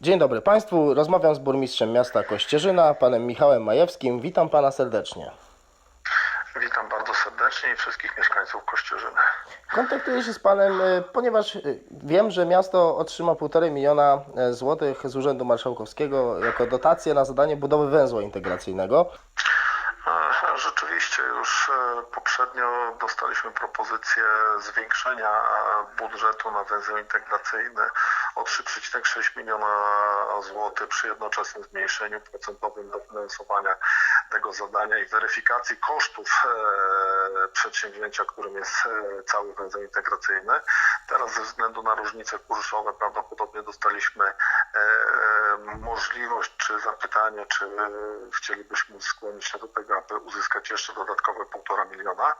Dzień dobry Państwu, rozmawiam z burmistrzem miasta Kościerzyna, panem Michałem Majewskim. Witam Pana serdecznie. Witam bardzo serdecznie i wszystkich mieszkańców Kościerzyny. Kontaktuję się z Panem, e, ponieważ e, wiem, że miasto otrzyma 1,5 miliona e, złotych z Urzędu Marszałkowskiego jako dotację na zadanie budowy węzła integracyjnego. Rzeczywiście już poprzednio dostaliśmy propozycję zwiększenia budżetu na węzeł integracyjny o 3,6 miliona złotych przy jednoczesnym zmniejszeniu procentowym dofinansowania tego zadania i weryfikacji kosztów e, przedsięwzięcia, którym jest e, cały węzeł integracyjny. Teraz ze względu na różnice kursowe prawdopodobnie dostaliśmy e, możliwość czy zapytanie, czy chcielibyśmy skłonić się do tego, aby uzyskać jeszcze dodatkowe półtora miliona.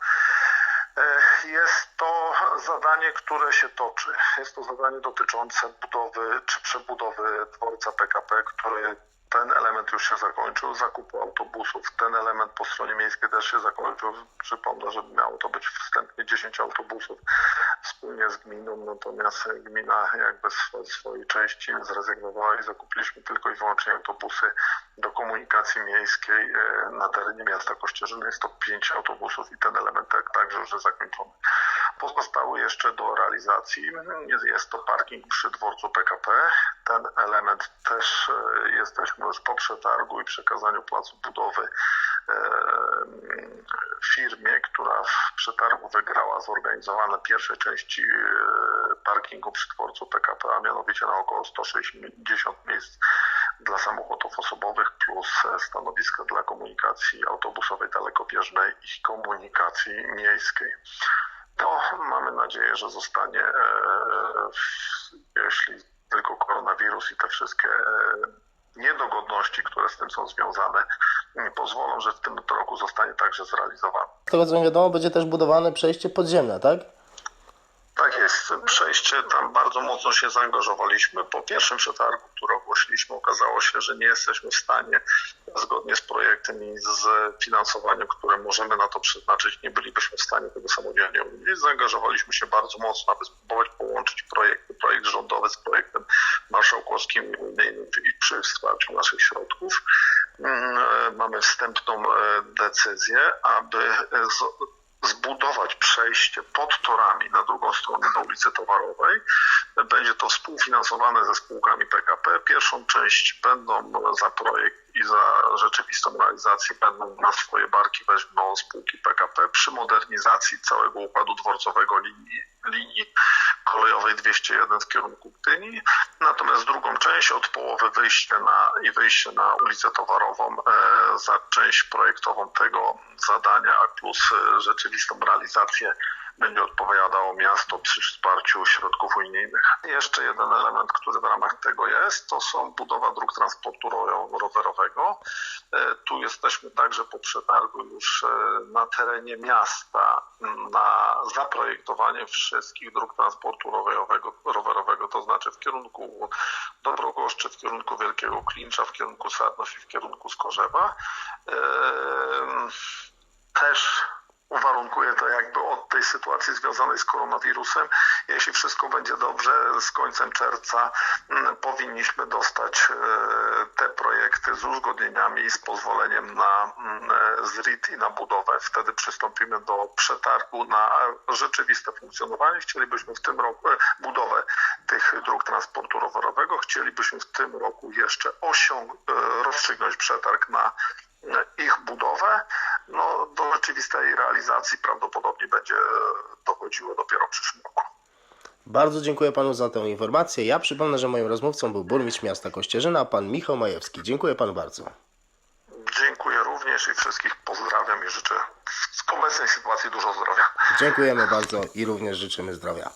Jest to zadanie, które się toczy. Jest to zadanie dotyczące budowy czy przebudowy dworca PKP, który ten element już się zakończył, zakupu autobusów. Ten element po stronie miejskiej też się zakończył. Przypomnę, że miało to być wstępnie 10 autobusów wspólnie z gminą, natomiast gmina jakby z swojej części zrezygnowała i zakupiliśmy tylko i wyłącznie autobusy do komunikacji miejskiej e, na terenie miasta Kościerzyny. Jest to 5 autobusów i ten element tak, także już jest zakończony. Pozostały jeszcze do realizacji. Jest, to parking przy dworcu PKP. Ten element też e, jesteśmy już po przetargu i przekazaniu placu budowy e, firmie, która w przetargu wygrała zorganizowane pierwsze części e, parkingu przy dworcu PKP, a mianowicie na około 160 miejsc dla samochodów osobowych plus stanowiska dla komunikacji autobusowej dalekobieżnej i komunikacji miejskiej. To mamy nadzieję, że zostanie, e, jeśli tylko koronawirus i te wszystkie e, niedogodności, które z tym są związane, pozwolą, że w tym roku zostanie także zrealizowany. Z tego co mi wiadomo, będzie też budowane przejście podziemne, tak? Tak jest. Przejście tam bardzo mocno się zaangażowaliśmy. Po pierwszym przetargu, który ogłosiliśmy, okazało się, że nie jesteśmy w stanie, zgodnie z projektem i z finansowaniem, które możemy na to przeznaczyć, nie bylibyśmy w stanie tego samodzielnie uruchomić. Zaangażowaliśmy się bardzo mocno, aby spróbować połączyć projekty, projekt rządowy z projektem marszałkowskim i przy wsparciu naszych środków. Mm, e, Mamy wstępną e, decyzję, aby e, zbudować przejście pod torami na drugą stronę na ulicy Towarowej. Będzie to współfinansowane ze spółkami PKP. Pierwszą część będą za projekt i za rzeczywistą realizację będą na swoje barki weźmą spółki PKP przy modernizacji całego układu dworcowego linii, linii kolejowej 201 w kierunku Gdyni. Natomiast drugą część od połowy wyjście na i wyjście na ulicę Towarową e, za część projektową tego zadania, a plus e, rzeczywistą realizację będzie odpowiadało miasto przy wsparciu środków unijnych. Jeszcze jeden element, który w ramach tego jest, to są budowa dróg transportu ro- rowerowego. E, Tu jesteśmy także po przetargu już e, na terenie miasta na zaprojektowanie wszystkich dróg transportu rowerowego, rowerowego to znaczy w kierunku Dobrogoszczy, w kierunku Wielkiego Klincza, w kierunku Sarnów i w kierunku Skorzewa. Em, Też uwarunkuje to jakby od tej sytuacji związanej z koronawirusem. Jeśli wszystko będzie dobrze, z końcem czerwca mm, powinniśmy dostać e, te projekty z uzgodnieniami i z pozwoleniem na mm, e, ZRIT i na budowę. Wtedy przystąpimy do przetargu na rzeczywiste funkcjonowanie. Chcielibyśmy w tym roku e, budowę tych dróg transportu rowerowego. Chcielibyśmy w tym roku jeszcze osiąg, rozstrzygnąć przetarg na e, ich budowę. Rzeczywistej realizacji prawdopodobnie będzie dochodziło dopiero w przyszłym roku. Bardzo dziękuję Panu za tę informację. Ja przypomnę, że moim rozmówcą był burmistrz miasta Kościerzyna, pan Michał Majewski. Dziękuję Panu bardzo. Dziękuję również i wszystkich pozdrawiam i życzę w obecnej sytuacji dużo zdrowia. Dziękujemy bardzo i również życzymy zdrowia.